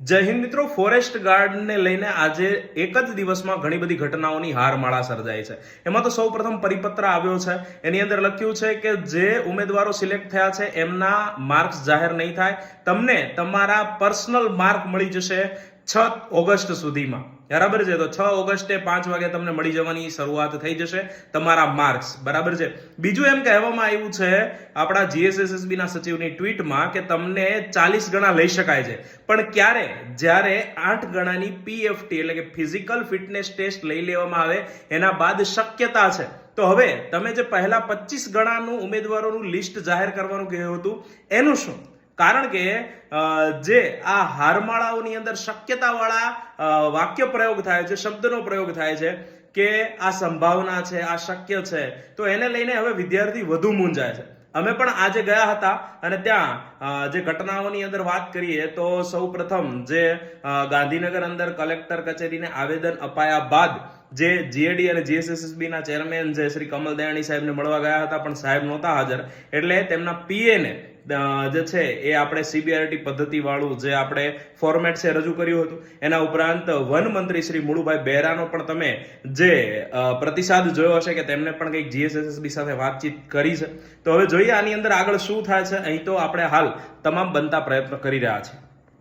જય હિન્દ મિત્રો ફોરેસ્ટ ગાર્ડને લઈને આજે એક જ દિવસમાં ઘણી બધી ઘટનાઓની હારમાળા સર્જાઈ છે. એમાં તો સૌ પ્રથમ પરિપત્ર આવ્યો છે. એની અંદર લખ્યું છે કે જે ઉમેદવારો સિલેક્ટ થયા છે, એમના માર્ક્સ જાહેર નહીં થાય. તમને તમારા પર્સનલ માર્ક મળી જશે. છ ઓગસ્ટ સુધીમાં. બરાબર છે? તો છ ઓગસ્ટે પાંચ વાગે તમને મળી જવાની શરૂઆત થઈ જશે તમારા માર્ક્સ. બરાબર છે? બીજું એમ કહેવામાં આવ્યું છે, આપણા જીએસએસએસબી ના સચિવની ટ્વીટમાં કે તમને ચાલીસ ગણા લઈ શકાય છે. પણ ક્યારે? જ્યારે આઠ ગણાની પીએફટી એટલે કે ફિઝિકલ ફિટનેસ ટેસ્ટ લઈ લેવામાં આવે, એના બાદ શક્યતા છે. તો હવે તમે જે પહેલા પચીસ ગણાનું ઉમેદવારોનું લિસ્ટ જાહેર કરવાનું કહ્યું હતું, એનું શું? કારણ કે જે આ હારમાળાઓની અંદર શક્યતાવાળા વાક્ય પ્રયોગ થાય છે, શબ્દનો પ્રયોગ થાય છે કે આ સંભાવના છે, આ શક્ય છે, તો એને લઈને હવે વિદ્યાર્થી વધુ મૂંઝાય છે. અમે પણ આજે ગયા હતા અને ત્યાં જે ઘટનાઓની અંદર વાત કરીએ તો સૌ પ્રથમ જે ગાંધીનગર અંદર કલેક્ટર કચેરીને આવેદન અપાયા બાદ જે જીએડી અને જીએસએસએસબી ના ચેરમેન જે શ્રી કમલ દયાણી સાહેબને મળવા ગયા હતા, પણ સાહેબ નહોતા હાજર. એટલે તેમના પીએ ને જે છે એ આપણે સીબીઆરટી પદ્ધતિ વાળું જે આપણે ફોર્મેટ છે રજૂ કર્યું હતું. એના ઉપરાંત વન મંત્રી શ્રી મુળુભાઈ બહેરાનો પણ તમે જે પ્રતિસાદ જોયો હશે કે તેમને પણ કંઈક જીએસએસએસબી સાથે વાતચીત કરી છે. તો હવે જોઈએ આની અંદર આગળ શું થાય છે. અહીં તો આપણે હાલ તમામ બનતા પ્રયત્નો કરી રહ્યા છીએ.